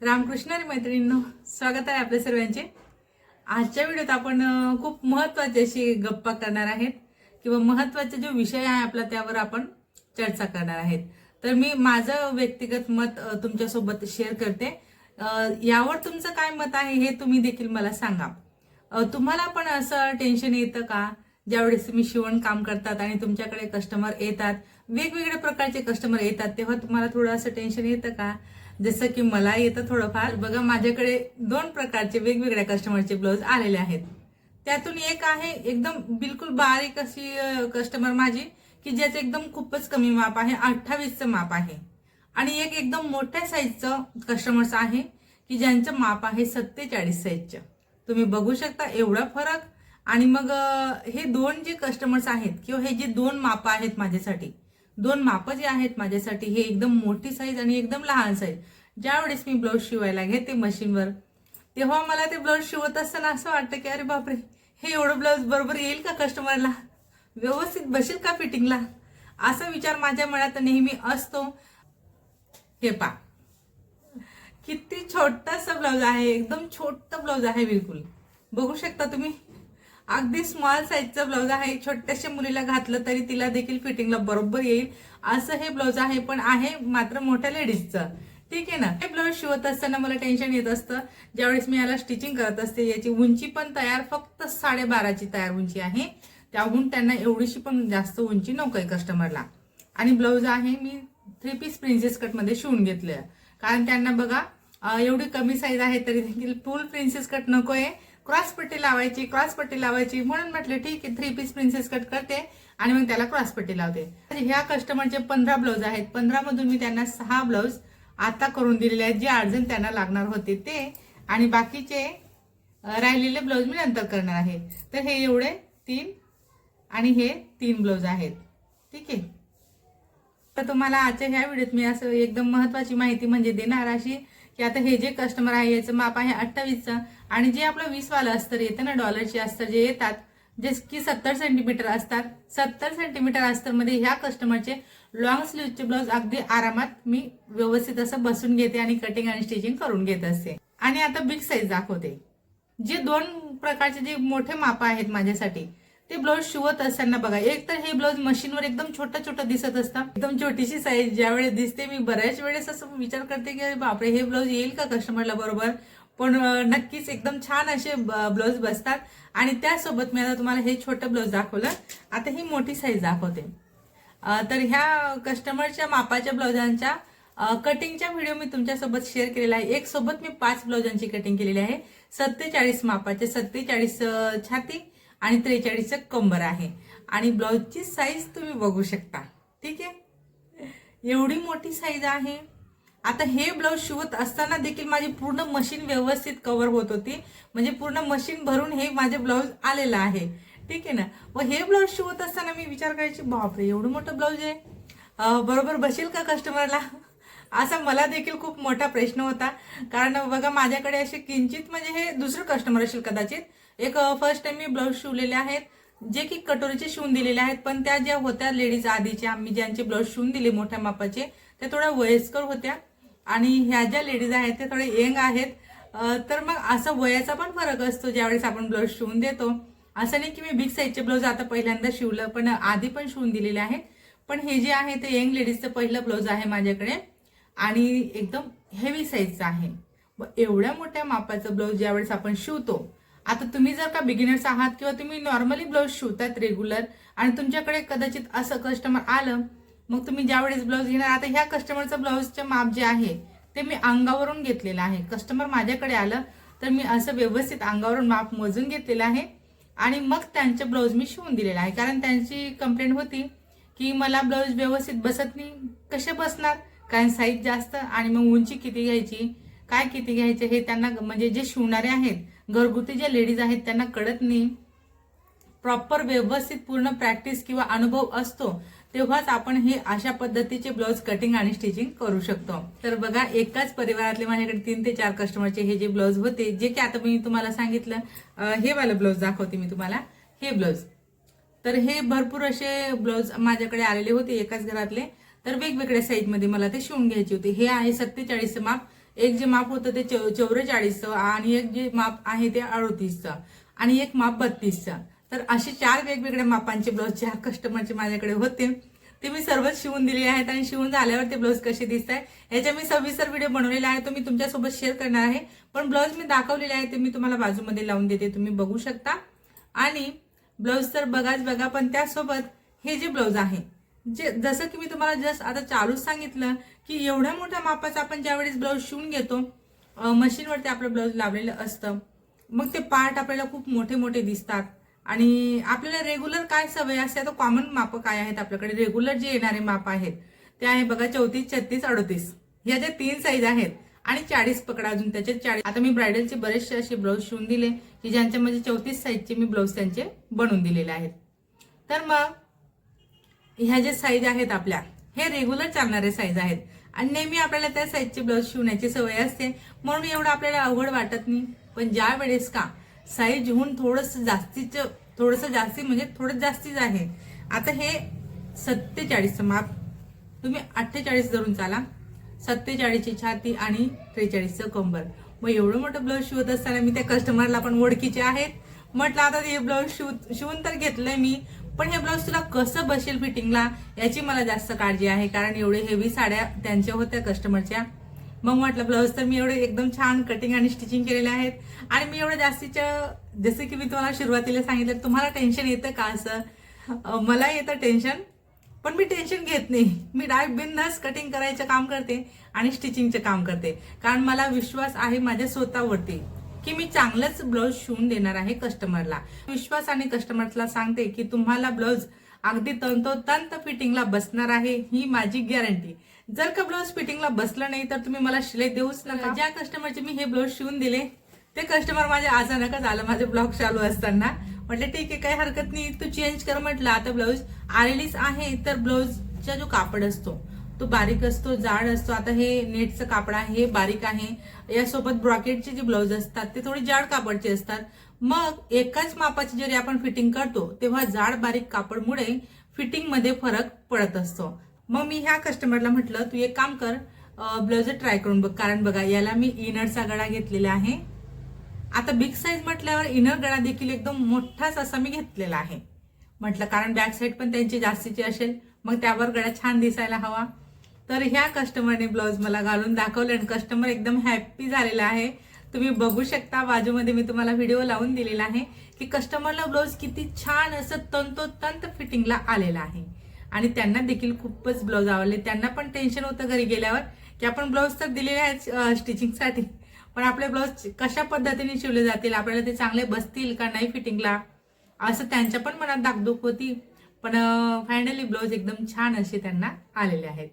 रामकृष्ण मैत्रिणींनो स्वागत आहे आपल्या सर्वांचे. आजच्या व्हिडिओत आपण खूप महत्त्वाची अशी गप्पा करणार आहेत किंवा महत्त्वाचा जो विषय आहे आपला त्यावर आपण चर्चा करणार आहेत. तर मी माझं व्यक्तिगत मत तुमच्यासोबत शेअर करते. यावर तुमचं काय मत आहे हे तुम्ही देखील मला सांगा. तुम्हाला पण असं टेन्शन येतं का? ज्यावेळेस तुम्ही शिवण काम करतात आणि तुमच्याकडे कस्टमर येतात वेगवेगळ्या प्रकारचे कस्टमर येतात तेव्हा तुम्हाला थोडं असं टेन्शन येतं का? जसं की मला येतं थोडंफार. बघा माझ्याकडे दोन प्रकारचे वेगवेगळ्या कस्टमरचे ब्लाऊज आलेले आहेत. त्यातून एक आहे एकदम बिलकुल बारीक अशी कस्टमर माझी की ज्याचं एकदम खूपच कमी माप आहे अठ्ठावीसचं माप आहे. आणि एक एकदम मोठ्या साईजचं कस्टमर्स आहे की ज्यांचं माप आहे सत्तेचाळीस साईजचं तुम्ही बघू शकता एवढा फरक. आणि मग हे दोन जे कस्टमर्स आहेत किंवा हे जे दोन माप आहेत माझ्यासाठी दोन मापं जे आहेत माझ्यासाठी हे एकदम मोठी साईज आणि एकदम लहान साईज ज्यावेळेस मी ब्लाऊज शिवायला घेते मशीनवर तेव्हा मला ते ब्लाऊज शिवत असताना असं वाटतं की अरे बापरे हे एवढं ब्लाऊज बरोबर येईल का कस्टमरला व्यवस्थित बसेल का फिटिंगला असा विचार माझ्या मनात नेहमी असतो. हे पा किती छोटासा ब्लाऊज आहे एकदम छोटा ब्लाऊज आहे बिलकुल. बघू शकता तुम्ही? अगदी स्मॉल साईजचं ब्लाऊज आहे. छोट्याशा मुलीला घातलं तरी तिला देखील फिटिंगला बरोबर येईल. असं हे ब्लाऊज आहे पण आहे मात्र मोठ्या लेडीजचं ठीक आहे ना? हे ब्लाऊज शिवत असताना मला टेन्शन येत असतं. ज्यावेळेस मी याला स्टिचिंग करत असते याची उंची पण तयार फक्त साडेबाराची तयार उंची आहे. त्याहून त्यांना एवढीशी पण जास्त उंची नको आहे कस्टमरला आणि ब्लाऊज आहे मी थ्री पीस प्रिन्सेस कटमध्ये शिवून घेतलं कारण त्यांना बघा एवढी कमी साईज आहे तरी देखील फुल प्रिन्सेस कट नको आहे क्रॉस पट्टी लावायची क्रॉस पट्टी लावायची म्हणून म्हटलं ठीक आहे थ्री पीस प्रिन्सेस कट करते आणि मग त्याला क्रॉस पट्टी लावते. ह्या कस्टमरचे पंधरा ब्लाऊज आहेत. पंधरा मधून मी त्यांना सहा ब्लाऊज आता करून दिलेले आहेत जे अर्जंट त्यांना लागणार होते ते. आणि बाकीचे राहिलेले ब्लाऊज मी नंतर करणार आहे. तर हे एवढे तीन आणि हे तीन ब्लाऊज आहेत. ठीक आहे? तर तुम्हाला आजच्या ह्या व्हिडिओत मी असं एकदम महत्वाची माहिती म्हणजे देणार अशी की आता हे जे कस्टमर आहे याचं माप आहे अठ्ठावीसचं आणि जे आपलं वीसवालं अस्तर येतं ना डॉलरचे अस्तर जे येतात जे की सत्तर सेंटीमीटर असतात सत्तर सेंटीमीटर अस्तरमध्ये ह्या कस्टमरचे लॉंग स्लीवचे ब्लाऊज अगदी आरामात मी व्यवस्थित असं बसून घेते आणि कटिंग आणि स्टिचिंग करून घेत असते. आणि आता बिग साईज दाखवते. जे दोन प्रकारचे जे मोठे माप आहेत माझ्यासाठी ते ब्लाऊज शिवत असताना बघा एक तर हे ब्लाऊज मशीनवर एकदम छोटं छोटं दिसत असतं. एकदम छोटीशी साईज ज्यावेळेस दिसते मी बऱ्याच वेळेस असं विचार करते की बापरे हे ब्लाऊज येईल का कस्टमरला बरोबर? पण नक्कीच एकदम छान असे ब्लाऊज बसतात. आणि त्यासोबत मी आता तुम्हाला हे छोटं ब्लाऊज दाखवलं. आता ही मोठी साईज दाखवते. तर ह्या कस्टमरच्या मापाच्या ब्लाउजांच्या कटिंगच्या व्हिडिओ मी तुमच्यासोबत शेअर केलेला आहे. एक सोबत मी पाच ब्लाउजांची कटिंग केलेली आहे. सत्तेचाळीस मापाचे सत्तेचाळीस छाती. आणि त्रेचाळीसचं कंबर आहे. आणि ब्लाऊजची साईज तुम्ही बघू शकता. ठीक आहे? एवढी मोठी साईज आहे. आता हे ब्लाऊज शिवत असताना देखील माझी पूर्ण मशीन व्यवस्थित कव्हर होत होती. म्हणजे पूर्ण मशीन भरून हे माझे ब्लाऊज आलेलं आहे. ठीक आहे ना? व हे ब्लाऊज शिवत असताना मी विचार करायची बापरे एवढं मोठं ब्लाऊज आहे. बरोबर बसेल का कस्टमरला असा मला देखील खूप मोठा प्रश्न होता. कारण बघा माझ्याकडे असे किंचित म्हणजे हे दुसरं कस्टमर असेल कदाचित. एक फर्स्ट टाइम मी ब्लाऊज शिवलेले आहेत जे की कटोरीचे शिवून दिलेले आहेत पण त्या ज्या होत्या लेडीज आधीच्या आम्ही ज्यांचे ब्लाऊज शिवून दिले मोठ्या मापाचे त्या थोड्या वयस्कर होत्या. आणि ह्या ज्या लेडीज आहेत त्या थोड्या यंग आहेत. तर मग असं वयाचा पण फरक असतो ज्यावेळेस आपण ब्लाऊज शिवून देतो. असं नाही की मी बिग साईजचे ब्लाऊज आता पहिल्यांदा शिवलं पण आधी पण शिवून दिलेले आहेत. पण हे जे आहे ते यंग लेडीजचं पहिलं ब्लाऊज आहे माझ्याकडे. आणि एकदम हेवी साईजचं आहे. एवढ्या मोठ्या मापाचं ब्लाऊज ज्यावेळेस आपण शिवतो आता तुम्ही जर का बिगिनर्स आहात किंवा तुम्ही नॉर्मली ब्लाऊज शिवतात रेग्युलर आणि तुमच्याकडे कदाचित असं कस्टमर आलं मग तुम्ही ज्यावेळेस ब्लाऊज घेणार आता ह्या कस्टमरचं ब्लाऊजचं माप जे आहे ते मी अंगावरून घेतलेलं आहे. कस्टमर माझ्याकडे आलं तर मी असं व्यवस्थित अंगावरून माप मोजून घेतलेलं आहे आणि मग त्यांचे ब्लाऊज मी शिवून दिलेलं आहे. कारण त्यांची कंप्लेंट होती की मला ब्लाऊज व्यवस्थित बसत नाही. कसे बसणार? कारण साईज जास्त आणि मग उंची किती घ्यायची? काय किती घ्यायचे? हे त्यांना म्हणजे जे शिवणारे आहेत घरगुती ज्या लेडीज आहेत त्यांना कळत नाही प्रॉपर व्यवस्थित पूर्ण प्रॅक्टिस किंवा अनुभव असतो तेव्हाच आपण हे अशा पद्धतीचे ब्लाऊज कटिंग आणि स्टिचिंग करू शकतो. तर बघा एकाच परिवारातले माझ्याकडे तीन ते चार कस्टमरचे हे जे ब्लाऊज होते जे की आता मी तुम्हाला सांगितलं हे वालं ब्लाऊज दाखवते मी तुम्हाला. हे ब्लाऊज तर हे भरपूर असे ब्लाऊज माझ्याकडे आलेले होते एकाच घरातले. तर वेगवेगळ्या साईजमध्ये मला ते शिवून घ्यायचे होते. हे आहे सत्तेचाळीस माप. एक जे माप होतं ते चौ चौवेचाळीसचं आणि एक जे माप आहे ते अडोतीसचं. आणि एक माप बत्तीसचं. तर असे चार वेगवेगळ्या मापांचे ब्लाऊज चार कस्टमरचे माझ्याकडे होते ते मी सर्वच शिवून दिले आहेत आणि शिवून झाल्यावर ते ब्लाऊज कसे दिसत आहे याच्या मी सविस्तर व्हिडिओ बनवलेला आहे तो मी तुमच्यासोबत शेअर करणार आहे. पण ब्लाऊज मी दाखवलेले आहे ते मी तुम्हाला बाजूमध्ये लावून देते तुम्ही बघू शकता. आणि ब्लाऊज तर बघाच बघा पण त्यासोबत हे जे ब्लाऊज आहे जे जसं की मी तुम्हाला जस्ट आता चालूच सांगितलं की एवढ्या मोठ्या मापाचा आपण ज्यावेळेस ब्लाऊज शिवून घेतो मशीनवरती आपलं ब्लाऊज लावलेलं असतं. मग ते पार्ट आपल्याला खूप मोठे मोठे दिसतात. आणि आपल्याला रेग्युलर काय सवय असते आता कॉमन माप काय आहेत आपल्याकडे? रेग्युलर जे येणारे माप आहेत ते आहे बघा चौतीस छत्तीस अडतीस. ह्या ज्या तीन साईज आहेत आणि चाळीस पकडा अजून त्याच्यात चाळीस. आता मी ब्रायडलचे बरेचसे असे ब्लाऊज शिवून दिले की ज्यांच्या म्हणजे चौतीस साईजचे मी ब्लाऊज त्यांचे बनवून दिलेले आहेत. तर मग ह्या ज्या साईज आहेत आपल्या हे रेग्युलर चालणारे साईज आहेत. आणि नेहमी आपल्याला त्या साईजचे ब्लाऊज शिवण्याची सवय असते. म्हणून एवढं आपल्याला अवघड वाटत नाही. पण ज्या वेळेस का साईज होऊन थोडंसं जास्तीच थोडंसं जास्ती म्हणजे थोडं जास्तीच आहे. आता हे सत्तेचाळीसचं माप. तुम्ही अठ्ठेचाळीस धरून चाला. सत्तेचाळीसची छाती आणि त्रेचाळीसचं कंबर. मग एवढं मोठं ब्लाऊज शिवत असताना मी त्या कस्टमरला पण ओळखीचे आहेत. म्हटलं आता हे ब्लाऊज शिव शिवून तर घेतलंय मी पण हे ब्लाऊज तुला कसं बसेल फिटिंगला याची मला जास्त काळजी आहे कारण एवढे हेवी साड्या त्यांच्या होत्या कस्टमरच्या मग म्हटलं ब्लाऊज तर मी एवढे एकदम छान कटिंग आणि स्टिचिंग केलेले आहेत. आणि मी एवढं जास्तीच्या जसं की मी तुम्हाला सुरुवातीला सांगितलं तुम्हाला टेन्शन येतं का असं? मला येतं टेन्शन पण मी टेन्शन घेत नाही. मी डायरेक्ट बिंदास कटिंग करायचं काम करते आणि स्टिचिंगचं काम करते. कारण मला विश्वास आहे माझ्या स्वतःवरती. की मी चांगलंच ब्लाऊज शिवून देणार आहे कस्टमरला विश्वासाने कस्टमरला सांगते की तुम्हाला ब्लाऊज अगदी तंतोतंत फिटिंगला बसणार आहे ही माझी गॅरंटी जर का ब्लाऊज फिटिंगला बसलं नाही तर तुम्ही मला शिलाई देऊच नका. ज्या कस्टमरचे मी हे ब्लाऊज शिवून दिले ते कस्टमर माझे अचानकच आलं माझे ब्लॉग चालू असताना. म्हटलं ठीक आहे काही हरकत नाही. तू चेंज कर म्हटलं आता ब्लाऊज आलेलीच आहे तर ब्लाऊजचा जो कापड असतो तो बारीक असतो जाड असतो. आता हे नेटचं कापड आहे हे बारीक आहे. यासोबत ब्रॉकेटचे जे ब्लाऊज असतात ते थोडे जाड कापडचे असतात. मग एकाच मापाची जरी आपण फिटिंग करतो तेव्हा जाड बारीक कापडमुळे फिटिंगमध्ये फरक पडत असतो. मग मी ह्या कस्टमरला म्हटलं तू एक काम कर ब्लाऊज ट्राय करून बघ. कारण बघा याला मी इनरचा गळा घेतलेला आहे. आता बिग साईज म्हटल्यावर इनर गळा देखील एकदम मोठाच असा मी घेतलेला आहे. म्हटलं कारण बॅक साईड पण त्यांची जास्तीची असेल मग त्यावर गळा छान दिसायला हवा. तर ह्या कस्टमरने ब्लाऊज मला घालून दाखवले आणि कस्टमर एकदम हॅप्पी झालेला आहे. तुम्ही बघू शकता बाजूमध्ये मी तुम्हाला व्हिडिओ लावून दिलेला आहे की कस्टमरला ब्लाऊज किती छान असं तंतोतंत फिटिंगला आलेला आहे. आणि त्यांना देखील खूपच ब्लाऊज आवडले. त्यांना पण टेन्शन होतं घरी गेल्यावर की आपण ब्लाऊज तर दिलेले आहेत स्टिचिंगसाठी पण आपले ब्लाऊज कशा पद्धतीने शिवले जातील? आपल्याला ते चांगले बसतील का नाही फिटिंगला असं त्यांच्या पण मनात दागदुख होती. पण फायनली ब्लाऊज एकदम छान असे त्यांना आलेले आहेत.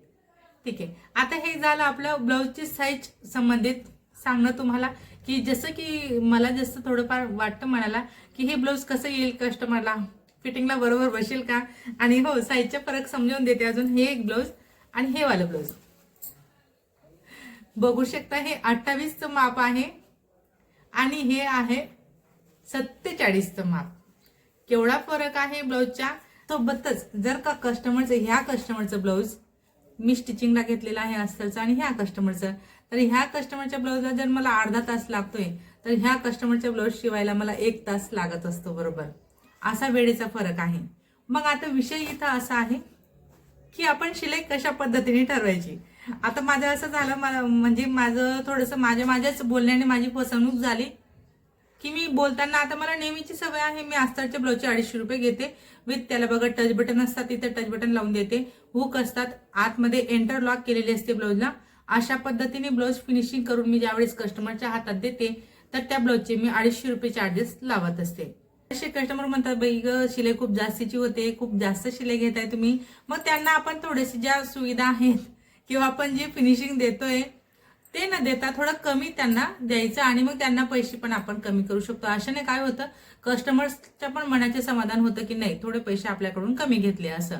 ठीक आहे. आता हे झालं आपलं ब्लाऊजची साईज संबंधित. सांगणं तुम्हाला की जसं की मला जसं थोडंफार वाटतं म्हणाला की हे ब्लाऊज कसं येईल कस्टमरला फिटिंगला बरोबर बसेल का? आणि हो साईजचा फरक समजावून देते अजून. हे एक ब्लाऊज आणि हे वालं ब्लाऊज. बघू शकता हे अठ्ठावीसचं माप आहे आणि हे आहे सत्तेचाळीसचं माप. केवढा फरक आहे ब्लाऊजच्या सोबतच जर का कस्टमरचं ह्या कस्टमरचं ब्लाऊज मी स्टिचिंगला घेतलेला आहे अस्तरचं आणि ह्या कस्टमरचं तर ह्या कस्टमरच्या ब्लाऊजला जर मला अर्धा तास लागतोय तर ह्या कस्टमरच्या ब्लाऊज शिवायला मला एक तास लागत असतो बरोबर? असा वेळेचा फरक आहे. मग आता विषय इथं असा आहे की आपण शिलाई कशा पद्धतीने ठरवायची? आता माझं असं झालं मला म्हणजे माझं थोडंसं माझ्या माझ्याच बोलण्याने माझी फसवणूक झाली. की मी बोलताना आता मला नेहमीची सवय आहे मी अस्तरच्या ब्लाऊजचे अडीचशे रुपये घेते. विथ त्याला बघा टच बटन असतात तिथे टच बटन लावून देते. हुक असतात आतमध्ये एंटर लॉक केलेली असते ब्लाऊजला. अशा पद्धतीने ब्लाऊज फिनिशिंग करून मी ज्यावेळेस कस्टमरच्या हातात देते तर त्या ब्लाऊजचे मी अडीचशे रुपये चार्जेस लावत असते. असे कस्टमर म्हणतात बाई ग शिलाई खूप जास्तीची होते खूप जास्त शिलाई घेताय तुम्ही. मग त्यांना आपण थोडेसे ज्या सुविधा आहेत किंवा आपण जे फिनिशिंग देतोय ते न देता थोडं कमी त्यांना द्यायचं आणि मग त्यांना पैसे पण आपण कमी करू शकतो. अशाने काय होतं? कस्टमर्सच्या पण मनाचे समाधान होतं की नाही थोडे पैसे आपल्याकडून कमी घेतले असं.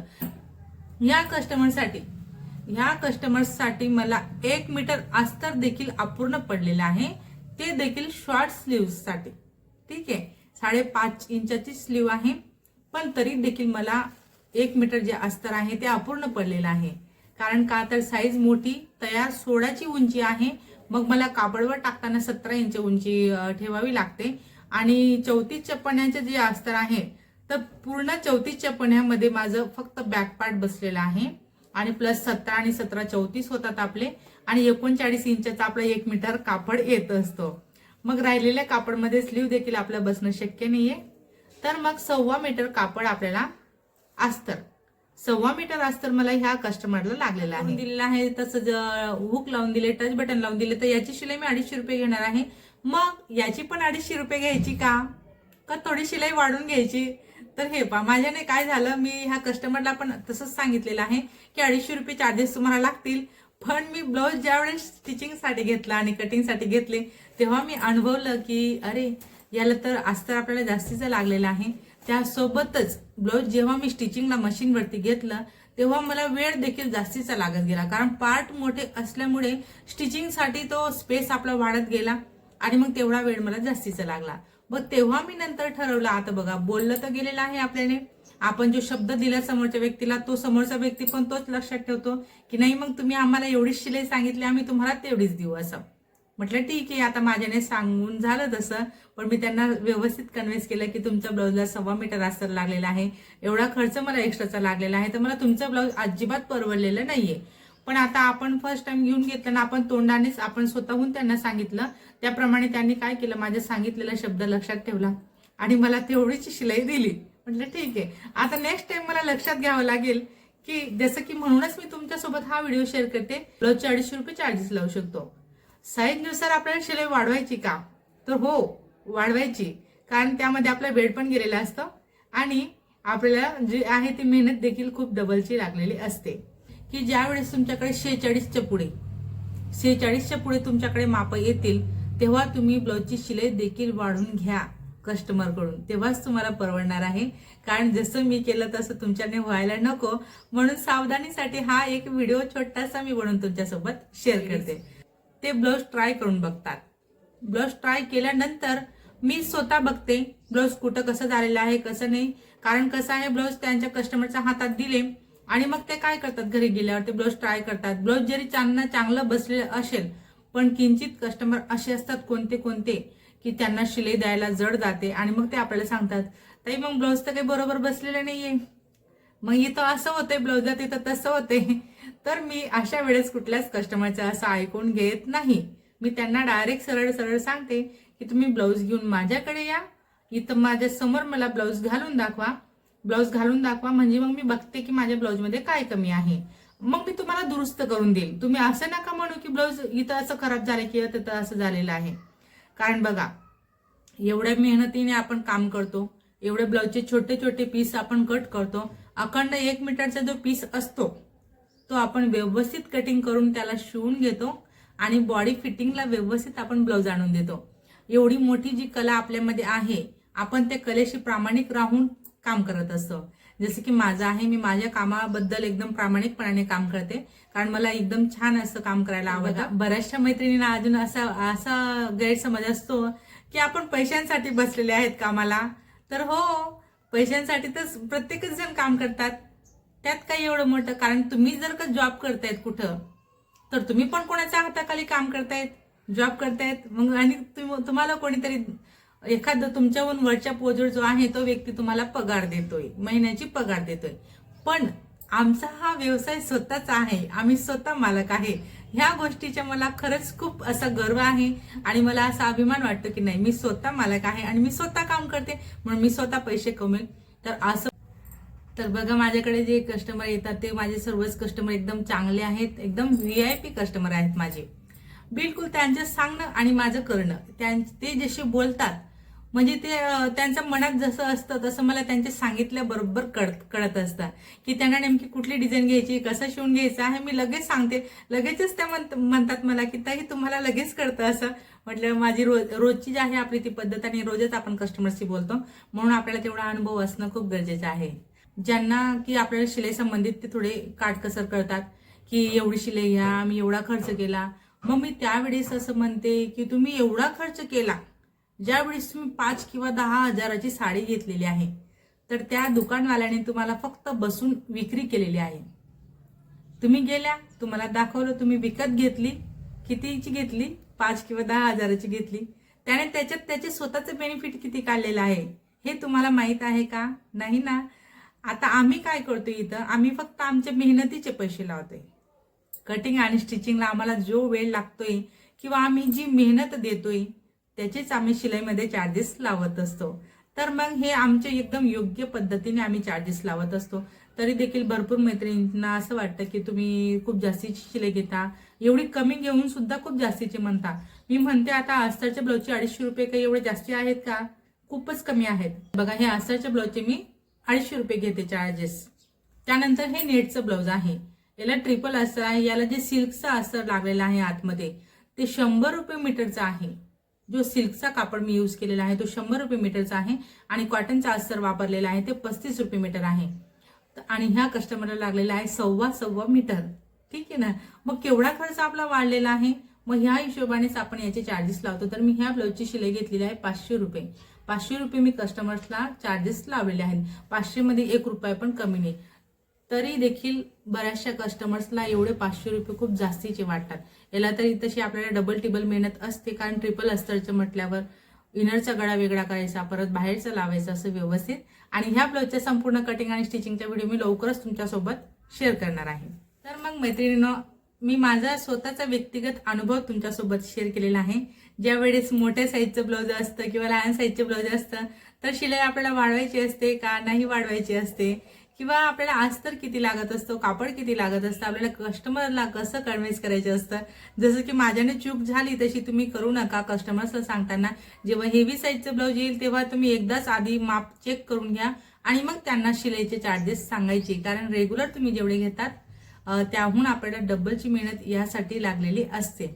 ह्या कस्टमरसाठी ह्या कस्टमर्ससाठी मला एक मीटर अस्तर देखील अपूर्ण पडलेलं आहे. ते देखील शॉर्ट स्लीव्हसाठी ठीक आहे? साडेपाच इंचाची स्लीव आहे. पण तरी देखील मला एक मीटर जे अस्तर आहे ते अपूर्ण पडलेलं आहे. कारण का तर साईज मोठी तयार सोळाची उंची आहे. मग मला कापडवर टाकताना सतरा इंच उंची ठेवावी लागते. आणि चौतीस चप्पण्याचे जे अस्तर आहे तर पूर्ण चौतीस चप्पण्यामध्ये माझं फक्त बॅक पार्ट बसलेलं आहे. आणि प्लस सतरा आणि सतरा चौतीस होतात आपले. आणि एकोणचाळीस इंचचा आपला एक मीटर कापड येत असतो. मग राहिलेल्या कापडमध्ये स्लीव देखील आपलं बसणं शक्य नाहीये. तर मग सव्वा मीटर कापड आपल्याला अस्तर. सव्वा मीटर अस्तर मला ह्या कस्टमरला लागलेला आहे. दिलेला आहे. तसंच हुक लावून दिले टच बटन लावून दिले तर याची शिलाई मी अडीचशे रुपये घेणार आहे. मग याची पण अडीचशे रुपये घ्यायची का? का थोडी शिलाई वाढून घ्यायची? तर हे पा माझ्याने काय झालं मी ह्या कस्टमरला पण तसंच सांगितलेलं आहे की अडीचशे रुपये चार्जेस तुम्हाला लागतील. पण मी ब्लाऊज ज्यावेळेस स्टिचिंगसाठी घेतला आणि कटिंगसाठी घेतले तेव्हा मी अनुभवलं की अरे याला तर अस्तर आपल्याला जास्तीचं लागलेलं आहे. त्यासोबतच ब्लाऊज जेव्हा मी स्टिचिंगला मशीनवरती घेतलं तेव्हा मला वेळ देखील जास्तीचा लागत गेला. कारण पार्ट मोठे असल्यामुळे स्टिचिंगसाठी तो स्पेस आपला वाढत गेला आणि मग तेवढा वेळ मला जास्तीचा लागला. मग तेव्हा मी नंतर ठरवलं आता बघा बोललं तर गेलेलं आहे आपल्याने. आपण जो शब्द दिला समोरच्या व्यक्तीला तो समोरचा व्यक्ती पण तोच लक्षात ठेवतो की नाही मग तुम्ही आम्हाला एवढीच शिलाई सांगितली आम्ही तुम्हाला तेवढीच देऊ असं. म्हटलं ठीक आहे आता माझ्याने सांगून झालं तसं पण मी त्यांना व्यवस्थित कन्व्हिन्स केलं की तुमच्या ब्लाऊजला सव्वा मीटर अस्तर लागलेला आहे. एवढा खर्च मला एक्स्ट्राचा लागलेला आहे तर मला तुमचं ब्लाऊज अजिबात परवडलेलं नाहीये. पण आता आपण फर्स्ट टाइम घेऊन घेतलं ना आपण तोंडानेच आपण स्वतःहून त्यांना सांगितलं. त्याप्रमाणे त्यांनी काय केलं? माझ्या सांगितलेला शब्द लक्षात ठेवला आणि मला तेवढीची शिलाई दिली. म्हटलं ठीक आहे. आता नेक्स्ट टाइम मला लक्षात घ्यावं लागेल की जसं की म्हणूनच मी तुमच्यासोबत हा व्हिडिओ शेअर करते. ब्लाऊजचे अडीचशे रुपये चार्जेस लावू शकतो. साईजनुसार आपल्याला शिलाई वाढवायची का? तर हो वाढवायची. कारण त्यामध्ये आपलं वेळ पण गेलेलं असतं आणि आपल्याला जी आहे ती मेहनत देखील खूप डबलची लागलेली असते. की ज्यावेळेस तुमच्याकडे शेहेचाळीसच्या पुढे शेहेचाळीसच्या पुढे तुमच्याकडे माप येतील तेव्हा तुम्ही ब्लाऊजची शिलाई देखील वाढवून घ्या कस्टमरकडून तेव्हाच तुम्हाला परवडणार आहे. कारण जसं मी केलं तसं तुमच्याने व्हायला नको. म्हणून सावधानीसाठी हा एक व्हिडिओ छोटासा मी बनवून तुमच्यासोबत शेअर करते. ते ब्लाऊज ट्राय करून बघतात. ब्लाऊज ट्राय केल्यानंतर मी स्वतः बघते ब्लाऊज कुठं कसं झालेलं आहे कसं नाही. कारण कसं आहे ब्लाऊज त्यांच्या कस्टमरच्या हातात दिले आणि मग ते काय करतात? घरी गेल्यावर ते ब्लाऊज ट्राय करतात. ब्लाऊज जरी त्यांना चांगलं बसलेलं असेल पण किंचित कस्टमर असे असतात कोणते कोणते की त्यांना शिलाई द्यायला जड जाते आणि मग ते आपल्याला सांगतात ताई मग ब्लाऊज तर काही बरोबर बसलेलं नाहीये. मग इथं असं होतंय ब्लाऊजला तिथं तसं होतंय तर मी अशा वेळेस कुठल्याच कस्टमरचं असं ऐकून घेत नाही. मी त्यांना डायरेक्ट सरळ सरळ सांगते की तुम्ही ब्लाऊज घेऊन माझ्याकडे या. इथं माझ्यासमोर मला ब्लाऊज घालून दाखवा. ब्लाऊज घालून दाखवा म्हणजे मग मी बघते की माझ्या ब्लाऊजमध्ये काय कमी आहे. मग मी तुम्हाला दुरुस्त करून देईल. तुम्ही असं नका म्हणू की ब्लाऊज इथं असं खराब झालं किंवा तिथं असं झालेलं आहे. कारण बघा एवढ्या मेहनतीने आपण काम करतो एवढे ब्लाऊजचे छोटे छोटे पीस आपण कट करतो अखंड एक मीटरचा जो पीस असतो तो आपण व्यवस्थित कटिंग करून त्याला शिवून घेतो आणि बॉडी फिटिंगला व्यवस्थित आपण ब्लाऊज आणून देतो. एवढी मोठी जी कला आपल्यामध्ये आहे आपण त्या कलेशी प्रामाणिक राहून काम करत असतो. जसं की माझं आहे मी माझ्या कामाबद्दल एकदम प्रामाणिकपणाने काम करते. कारण मला एकदम छान असं काम करायला आवडतं. बऱ्याचशा मैत्रिणींना अजून असा असा गैरसमज असतो की आपण पैशांसाठी बसलेले आहेत कामाला. तर हो पैशांसाठी तर प्रत्येकच जण काम करतात. त्यात काही एवढं मोठं? कारण तुम्ही जर का जॉब करतायत कुठं तर तुम्ही पण कोणाच्या हाताखाली काम करतायत जॉब करतायत. मग आणि तुम्हाला कोणीतरी एखादं तुमच्याहून वरच्या पोजवर जो आहे तो व्यक्ती तुम्हाला पगार देतोय महिन्याची पगार देतोय. पण आमचा हा व्यवसाय स्वतःचा आहे आम्ही स्वतः मालक आहे. ह्या गोष्टीचा मला खरंच खूप असा गर्व आहे आणि मला असा अभिमान वाटतो की नाही मी स्वतः मालक आहे आणि मी स्वतः काम करते म्हणून मी स्वतः पैसे कमेल तर असं तर बघा माझ्याकडे जे कस्टमर येतात ते माझे सर्वच कस्टमर एकदम चांगले आहेत एकदम व्ही आय पी कस्टमर आहेत माझे. बिलकुल त्यांचं सांगणं आणि माझं करणं त्यां ते जसे बोलतात म्हणजे ते त्यांचं त्यांच्या मनात जसं असतं तसं मला त्यांचे सांगितल्याबरोबर कळत कळत असतं. की त्यांना नेमकी कुठली डिझाईन घ्यायची कसं शिवून घ्यायचं आहे मी लगेच सांगते. लगेचच त्या म्हणत- म्हणतात मला की ताई तुम्हाला लगेच कळतं असं. म्हटलं माझी रोज रोजची जी आहे आपली ती पद्धत आणि रोजच आपण कस्टमरशी बोलतो. म्हणून आपल्याला तेवढा अनुभव असणं खूप गरजेचं आहे. ज्यांना की आपल्याला शिलाई संबंधित ते थोडे काटकसर करतात की एवढी शिलाई घ्या मी एवढा खर्च केला. मग मी त्यावेळेस असं म्हणते की तुम्ही एवढा खर्च केला ज्यावेळेस तुम्ही पाच किंवा दहा हजाराची साडी घेतलेली आहे तर त्या दुकानवाल्याने तुम्हाला फक्त बसून विक्री केलेली आहे. तुम्ही गेल्या तुम्हाला दाखवलं तुम्ही विकत घेतली कितीची घेतली? पाच किंवा दहा हजाराची घेतली. त्याने त्याच्यात त्याचे स्वतःचं बेनिफिट किती काढलेलं आहे हे तुम्हाला माहीत आहे का? नाही ना? आता आम्ही काय करतो इथं? आम्ही फक्त आमच्या मेहनतीचे पैसे लावतोय. कटिंग आणि स्टिचिंगला आम्हाला जो वेळ लागतोय किंवा आम्ही जी मेहनत देतोय त्याचेच आम्ही शिलाईमध्ये चार्जेस लावत असतो. तर मग हे आमचे एकदम योग्य पद्धतीने आम्ही चार्जेस लावत असतो. तरी देखील भरपूर मैत्रिणींना असं वाटतं की तुम्ही खूप जास्तीची शिलाई घेता. एवढी कमी घेऊन सुद्धा खूप जास्तीचे म्हणता. मी म्हणते आता अस्तरच्या ब्लाऊजचे अडीचशे रुपये काही एवढे जास्ती आहेत का? खूपच कमी आहेत. बघा हे अस्तरच्या ब्लाऊजचे मी अडीचशे रुपये घेते चार्जेस त्यानंतर हे नेटचं ब्लाऊज आहे. याला ट्रिपल अस्तर आहे. याला जे सिल्कचं अस्तर लागलेलं आहे आतमध्ये ते शंभर रुपये मीटरचं आहे. जो सिल्कचा कापड मी यूज केलेला आहे तो शंभर रुपये मीटरचा आहे आणि कॉटनचा अस्तर वापरलेला आहे ते पस्तीस रुपये मीटर आहे. आणि ह्या कस्टमरला लागलेला आहे सव्वा सव्वा मीटर. ठीक आहे ना? मग केवढा खर्च आपला वाढलेला आहे? मग ह्या हिशोबानेच आपण याचे चार्जेस लावतो. तर मी ह्या ब्लाऊजची शिलाई घेतलेली आहे पाचशे रुपये. पाचशे रुपये मी कस्टमर्सला चार्जेस लावलेले आहेत. पाचशेमध्ये एक रुपया पण कमी नाही. तरी देखील बऱ्याचशा कस्टमर्सला एवढे पाचशे रुपये खूप जास्तीचे वाटतात. याला तरी तशी आपल्याला डबल टिबल मेहनत असते. कारण ट्रिपल अस्तरचं म्हटल्यावर इनरचा गळा वेगळा करायचा परत बाहेरचा लावायचा असं व्यवस्थित. आणि ह्या ब्लाऊजच्या संपूर्ण कटिंग आणि स्टिचिंगचा व्हिडिओ मी लवकरच तुमच्यासोबत शेअर करणार आहे. तर मग मैत्रिणीनं मी माझा स्वतःचा व्यक्तिगत अनुभव तुमच्यासोबत शेअर केलेला आहे. ज्या वेळेस मोठ्या साईजचं ब्लाऊज असतं किंवा लहान साईजचं ब्लाऊज असतं तर शिलाई आपल्याला वाढवायची असते का नाही वाढवायची असते? किंवा आपल्याला अस्तर किती लागत असतो कापड किती लागत असतं आपल्याला कस्टमरला कसं कन्व्हिन्स करायचं असतं? जसं की माझ्याने चूक झाली तशी तुम्ही करू नका कस्टमर्सला सांगताना. जेव्हा हेवी साईजचं ब्लाऊज येईल तेव्हा तुम्ही एकदाच आधी माप चेक करून घ्या आणि मग त्यांना शिलाईचे चार्जेस सांगायचे. कारण रेग्युलर तुम्ही जेवढे घेतात त्याहून आपल्याला डब्बलची मेहनत यासाठी लागलेली असते.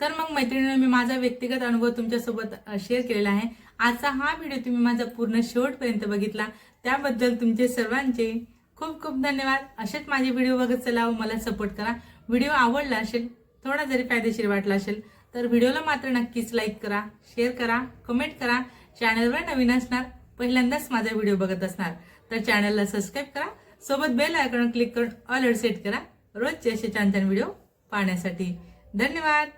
तर मग मैत्रिणींनो मी माझा व्यक्तिगत अनुभव तुमच्यासोबत शेअर केलेला आहे. आजचा हा व्हिडिओ तुम्ही माझा पूर्ण शेवटपर्यंत बघितला. त्याबद्दल तुमचे सर्वांचे खूप खूप धन्यवाद. असेच माझे व्हिडिओ बघत चला व मला सपोर्ट करा. व्हिडिओ आवडला असेल थोडा जरी फायदेशीर वाटला असेल तर व्हिडिओला मात्र नक्कीच लाईक करा शेअर करा कमेंट करा. चॅनलवर नवीन असणार पहिल्यांदाच माझा व्हिडिओ बघत असणार. तर चॅनलला सबस्क्राईब करा. सोबत बेल आयकॉन क्लिक करून ऑल सेट करा. रोजचे असे छान छान व्हिडिओ पाहण्यासाठी. धन्यवाद!